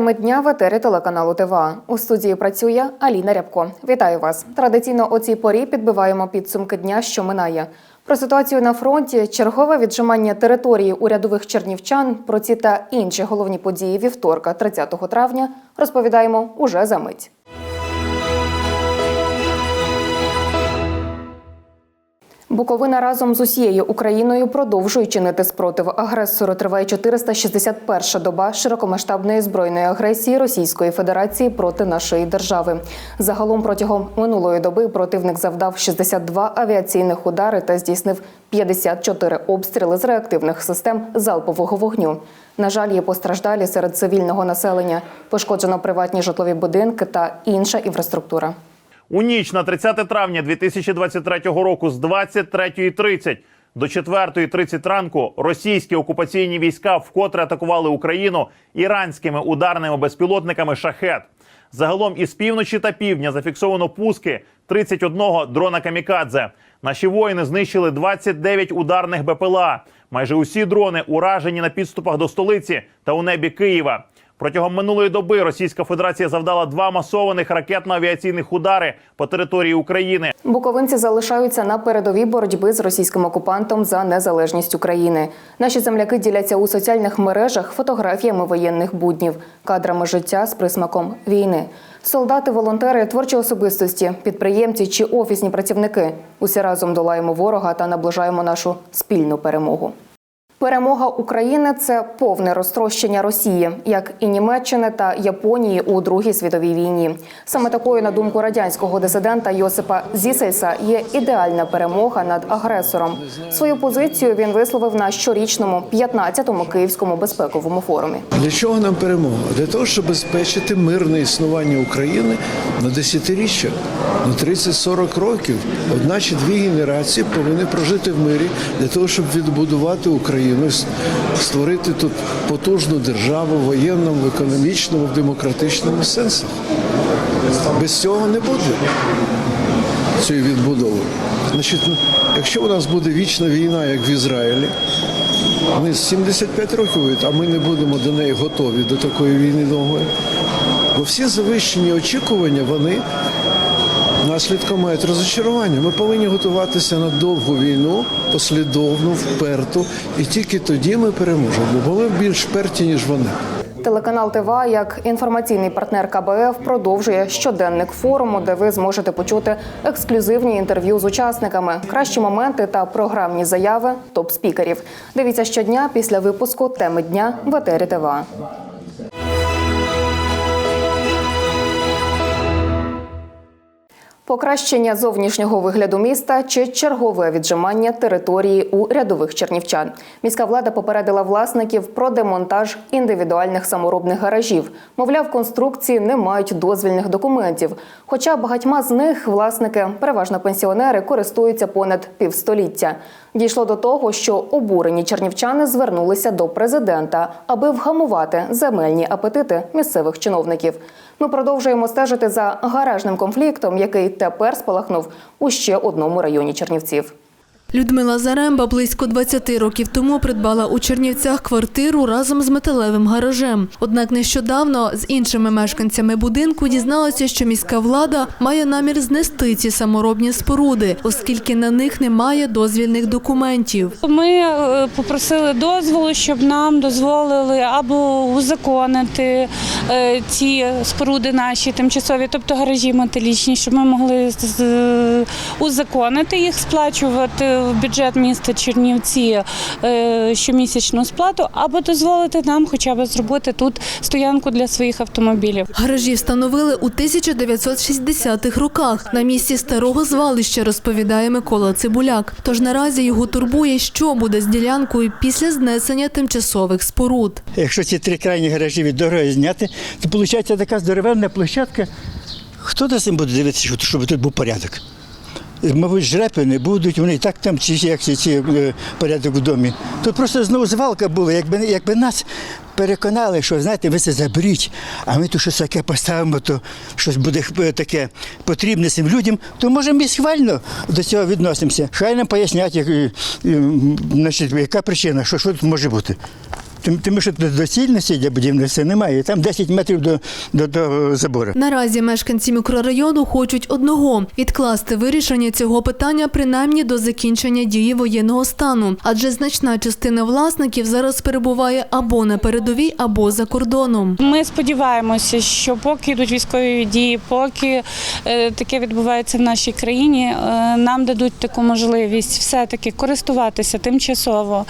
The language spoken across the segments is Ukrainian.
Теми дня в етері телеканалу ТВА. У студії працює Аліна Рябко. Вітаю вас. Традиційно о цій порі підбиваємо підсумки дня, що минає. Про ситуацію на фронті, чергове віджимання території урядових чернівчан. Про ці та інші головні події вівторка, 30 травня, розповідаємо уже за мить. Буковина разом з усією Україною продовжує чинити спротив агресору. Триває 461-ша доба широкомасштабної збройної агресії Російської Федерації проти нашої держави. Загалом протягом минулої доби противник завдав 62 авіаційних удари та здійснив 54 обстріли з реактивних систем залпового вогню. На жаль, є постраждалі серед цивільного населення. Пошкоджено приватні житлові будинки та інша інфраструктура. У ніч на 30 травня 2023 року з 23.30 до 4.30 ранку російські окупаційні війська вкотре атакували Україну іранськими ударними безпілотниками «Шахет». Загалом із півночі та півдня зафіксовано пуски 31 дрона камікадзе. Наші воїни знищили 29 ударних БПЛА. Майже усі дрони уражені на підступах до столиці та у небі Києва. Протягом минулої доби Російська Федерація завдала два масованих ракетно-авіаційних удари по території України. Буковинці залишаються на передовій боротьби з російським окупантом за незалежність України. Наші земляки діляться у соціальних мережах фотографіями воєнних буднів, кадрами життя з присмаком війни. Солдати, волонтери, творчі особистості, підприємці чи офісні працівники. Усі разом долаємо ворога та наближаємо нашу спільну перемогу. Перемога України це повне розтрощення Росії, як і Німеччини та Японії у Другій світовій війні. Саме такою, на думку радянського дисидента Йосипа Зісельса, є ідеальна перемога над агресором. Свою позицію він висловив на щорічному 15-му київському безпековому форумі. Для чого нам перемога? Для того, щоб забезпечити мирне існування України на десятиріччя, на 30-40 років. Одна чи дві генерації повинні прожити в мирі для того, щоб відбудувати Україну, створити тут потужну державу в воєнному, економічному, в демократичному сенсі. Без цього не буде цієї відбудови. Значить, ну, якщо у нас буде вічна війна, як в Ізраїлі, вони 75 років, а ми не будемо до неї готові до такої війни довгої. Бо всі завищені очікування, вони наслідком мають розочарування. Ми повинні готуватися на довгу війну, послідовну, вперту, і тільки тоді ми переможемо. Бо ми більш вперті, ніж вони. Телеканал ТВА як інформаційний партнер КБФ продовжує щоденник форуму, де ви зможете почути ексклюзивні інтерв'ю з учасниками, кращі моменти та програмні заяви топ-спікерів. Дивіться щодня після випуску теми дня в етері ТВА. Покращення зовнішнього вигляду міста чи чергове віджимання території у рядових чернівчан. Міська влада попередила власників про демонтаж індивідуальних саморобних гаражів. Мовляв, конструкції не мають дозвільних документів. Хоча багатьма з них власники, переважно пенсіонери, користуються понад півстоліття. Дійшло до того, що обурені чернівчани звернулися до президента, аби вгамувати земельні апетити місцевих чиновників. Ми продовжуємо стежити за гаражним конфліктом, який тепер спалахнув у ще одному районі Чернівців. Людмила Заремба близько 20 років тому придбала у Чернівцях квартиру разом з металевим гаражем. Однак нещодавно з іншими мешканцями будинку дізналася, що міська влада має намір знести ці саморобні споруди, оскільки на них немає дозвільних документів. Ми е, попросили дозволу, щоб нам дозволили або узаконити ці споруди наші тимчасові, тобто гаражі металічні, щоб ми могли узаконити їх, сплачувати в бюджет міста Чернівці е, щомісячну сплату, або дозволити нам хоча б зробити тут стоянку для своїх автомобілів. Гаражі встановили у 1960-х роках на місці старого звалища, розповідає Микола Цибуляк. Тож наразі його турбує, що буде з ділянкою після знесення тимчасових споруд. Якщо ці три крайні гаражі від дороги зняти, то виходить така здоровенна площадка. Хто за цим буде дивитися, щоб- тут був порядок? Мабуть, жрепи не будуть, вони і так там ці, як ці, ці е, порядок в домі. Тут просто знову звалка була. Якби, якби нас переконали, що знаєте, ви це заберіть, а ми тут щось таке поставимо, то щось буде е, таке потрібне цим людям, то може ми схвально до цього відносимося. Хай нам пояснять, як, е, значить, яка причина, що, що тут може бути. Тим, тому що доцільності для будівництва немає. Там 10 метрів до, до, до забору. Наразі мешканці мікрорайону хочуть одного відкласти вирішення цього питання принаймні до закінчення дії воєнного стану, адже значна частина власників зараз перебуває або на передовій, або за кордоном. Ми сподіваємося, що поки йдуть військові дії, поки е, таке відбувається в нашій країні, е, нам дадуть таку можливість все-таки користуватися тимчасово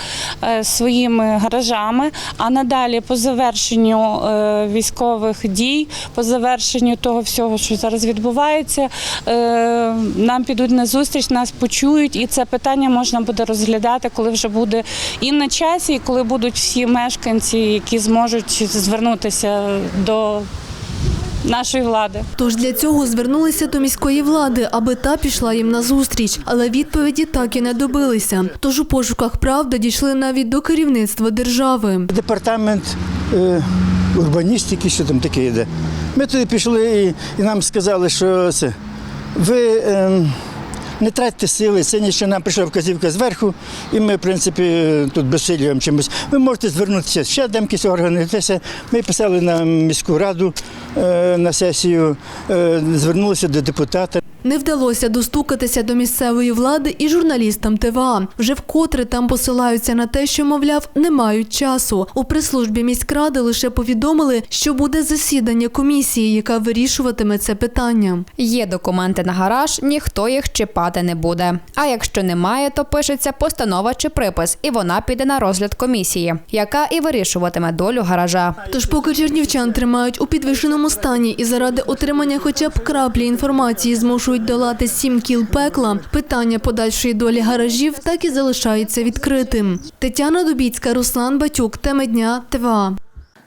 е, своїми гаражами, а надалі по завершенню е, військових дій, по завершенню того всього, що зараз відбувається, е, нам підуть на зустріч, нас почують, і це питання можна буде розглядати, коли вже буде і на часі, і коли будуть всі мешканці, які зможуть звернутися до нашої влади. Тож для цього звернулися до міської влади, аби та пішла їм на зустріч, але відповіді так і не добилися. Тож у пошуках правди дійшли навіть до керівництва держави. Департамент е, урбаністики, що там таке йде. Ми туди пішли і, і нам сказали, що це ви е, не тратьте сили, сьогодні ще нам прийшла вказівка зверху, і ми, в принципі, тут безсилюємо чимось. Ви можете звернутися ще до якісь органи. Ми писали на міську раду е, на сесію, е, звернулися до депутата. Не вдалося достукатися до місцевої влади і журналістам ТВА. Вже вкотре там посилаються на те, що, мовляв, не мають часу. У прес-службі міськради лише повідомили, що буде засідання комісії, яка вирішуватиме це питання. Є документи на гараж, ніхто їх чіпати не буде. А якщо немає, то пишеться постанова чи припис, і вона піде на розгляд комісії, яка і вирішуватиме долю гаража. Тож, поки чернівчан тримають у підвищеному стані і заради отримання хоча б краплі інформації змушують долати сім кіл пекла, питання подальшої долі гаражів так і залишається відкритим. Тетяна Дубіцька, Руслан Батюк, теми дня ТВА.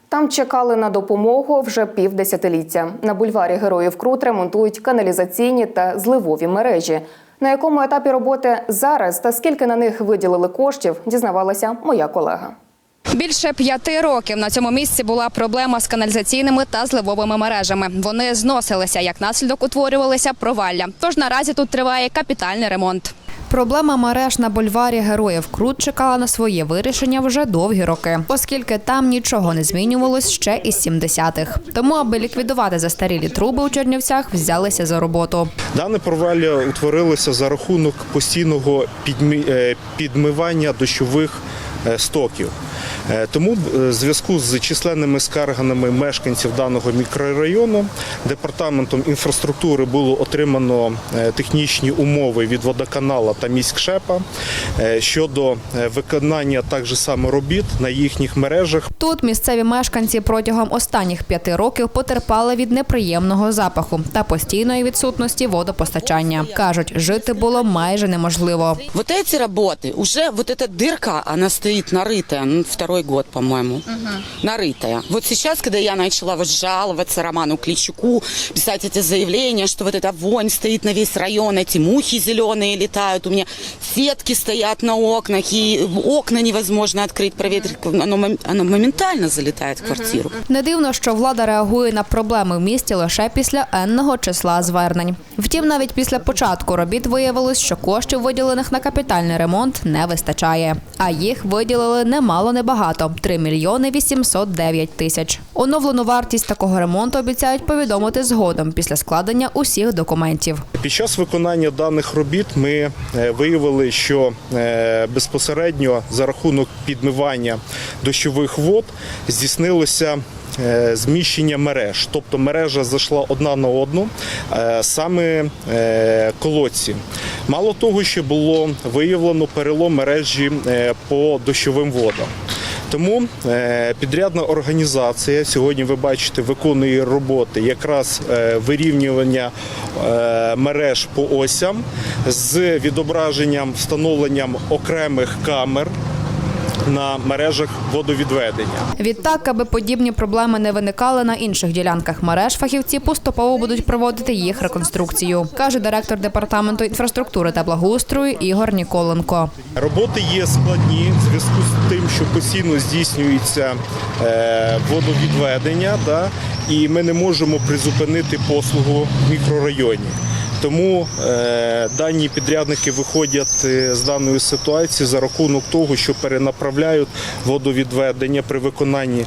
Там чекали на допомогу вже півдесятиліття. На бульварі Героїв Крут ремонтують каналізаційні та зливові мережі. На якому етапі роботи зараз та скільки на них виділили коштів, дізнавалася моя колега. Більше п'яти років на цьому місці була проблема з каналізаційними та зливовими мережами. Вони зносилися, як наслідок утворювалися провалля. Тож наразі тут триває капітальний ремонт. Проблема мереж на бульварі Героїв Крут чекала на своє вирішення вже довгі роки, оскільки там нічого не змінювалось ще із 70-х. Тому, аби ліквідувати застарілі труби у Чернівцях, взялися за роботу. Дане провалля утворилося за рахунок постійного е, підмивання дощових стоків. Е, Тому е, в зв'язку з численними скаргами мешканців даного мікрорайону департаментом інфраструктури було отримано е, технічні умови від водоканала та міськшепа е, щодо е, виконання так же само робіт на їхніх мережах Тут місцеві мешканці протягом останніх п'яти років потерпали від неприємного запаху та постійної відсутності водопостачання. кажуть, жити було майже неможливо. Вот эти работы, уже вот эта дырка, она стоит нарытая, ну, второй год, по-моему, нарытая. Вот сейчас, когда я начала вот жаловаться Роману Кличуку, писать эти заявления, что вот эта вонь стоит на весь район, эти мухи зеленые летают, у меня сетки стоят на окнах, и окна невозможно открыть, проветрить, оно, мом- оно моментально залетает в квартиру. Не дивно, що влада реагує на проблеми в місті лише після енного числа звернень. Втім, навіть після початку робіт виявилось, що коштів, виділених на капітальний ремонт, не вистачає. А їх виділили немало небагато 3 мільйони 809 тисяч. Оновлену вартість такого ремонту обіцяють повідомити згодом після складення усіх документів. Під час виконання даних робіт ми е, виявили, що е, безпосередньо за рахунок підмивання дощових вод здійснилося. Е, Зміщення мереж, тобто мережа зайшла одна на одну, е, саме е, колодці. Мало того, що було виявлено перелом мережі по дощовим водам. Тому підрядна організація сьогодні ви бачите виконує роботи якраз вирівнювання мереж по осям з відображенням встановленням окремих камер на мережах водовідведення. Відтак, аби подібні проблеми не виникали на інших ділянках мереж, фахівці поступово будуть проводити їх реконструкцію, каже директор департаменту інфраструктури та благоустрою Ігор Ніколенко. Роботи є складні в зв'язку з тим, що постійно здійснюється е, водовідведення, і ми не можемо призупинити послугу в мікрорайоні. Тому е, дані підрядники виходять е, з даної ситуації за рахунок того, що перенаправляють водовідведення при виконанні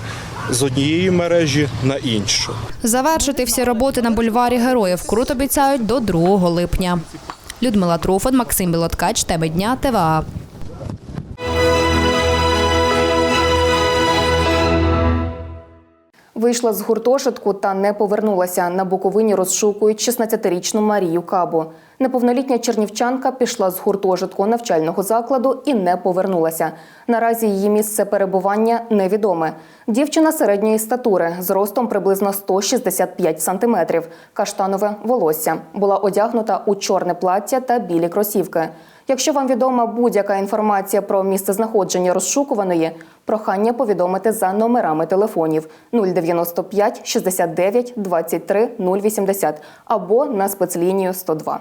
з однієї мережі на іншу. Завершити всі роботи на бульварі Героїв Крут обіцяють до 2 липня. Людмила Труфан, Максим Білоткач, теми дня, ТВА. Вийшла з гуртожитку та не повернулася. На Буковині розшукують 16-річну Марію Кабу. Неповнолітня чернівчанка пішла з гуртожитку навчального закладу і не повернулася. Наразі її місце перебування невідоме. Дівчина середньої статури з ростом приблизно 165 сантиметрів. Каштанове волосся була одягнута у чорне плаття та білі кросівки. Якщо вам відома будь-яка інформація про місцезнаходження розшукуваної, прохання повідомити за номерами телефонів 095 69 23 080 або на спецлінію 102.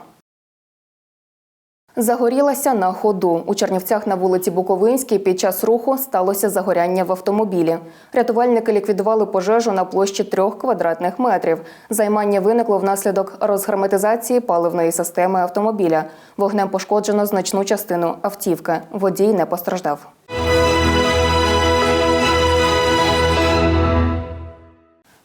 Загорілася на ходу. У Чернівцях на вулиці Буковинській під час руху сталося загоряння в автомобілі. Рятувальники ліквідували пожежу на площі трьох квадратних метрів. Займання виникло внаслідок розгерметизації паливної системи автомобіля. Вогнем пошкоджено значну частину автівки. Водій не постраждав.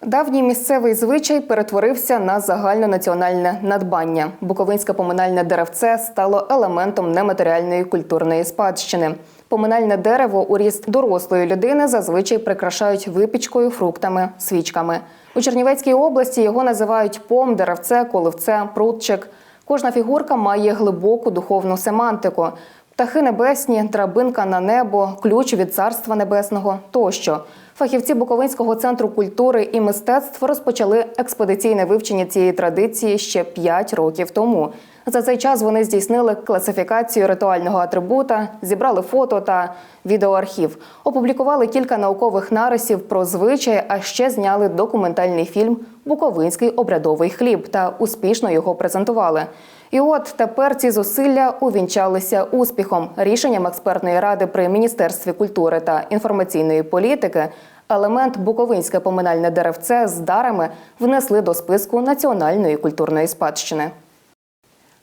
Давній місцевий звичай перетворився на загальнонаціональне надбання. Буковинське поминальне деревце стало елементом нематеріальної культурної спадщини. Поминальне дерево у ріст дорослої людини зазвичай прикрашають випічкою, фруктами, свічками. У Чернівецькій області його називають пом, деревце, коливце, прутчик. Кожна фігурка має глибоку духовну семантику. Птахи небесні, драбинка на небо, ключ від царства небесного тощо. Фахівці Буковинського центру культури і мистецтв розпочали експедиційне вивчення цієї традиції ще 5 років тому. За цей час вони здійснили класифікацію ритуального атрибута, зібрали фото та відеоархів, опублікували кілька наукових нарисів про звичаї, а ще зняли документальний фільм Буковинський обрядовий хліб та успішно його презентували. І от тепер ці зусилля увінчалися успіхом. Рішенням експертної ради при міністерстві культури та інформаційної політики елемент Буковинське поминальне деревце з дарами внесли до списку національної культурної спадщини.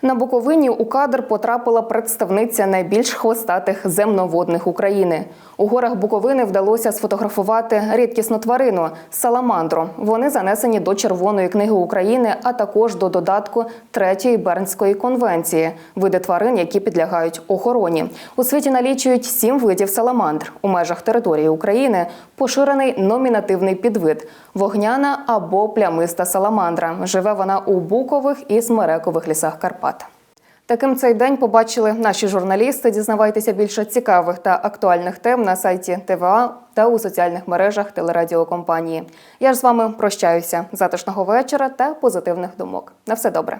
На Буковині у кадр потрапила представниця найбільш хвостатих земноводних України. У горах Буковини вдалося сфотографувати рідкісну тварину саламандру. Вони занесені до Червоної книги України, а також до додатку третьої Бернської конвенції. Види тварин, які підлягають охороні. У світі налічують сім видів саламандр. У межах території України поширений номінативний підвид вогняна або плямиста саламандра. Живе вона у букових і смерекових лісах Карпат. Таким цей день побачили наші журналісти. Дізнавайтеся більше цікавих та актуальних тем на сайті ТВА та у соціальних мережах телерадіокомпанії. Я ж з вами прощаюся. Затишного вечора та позитивних думок. На все добре.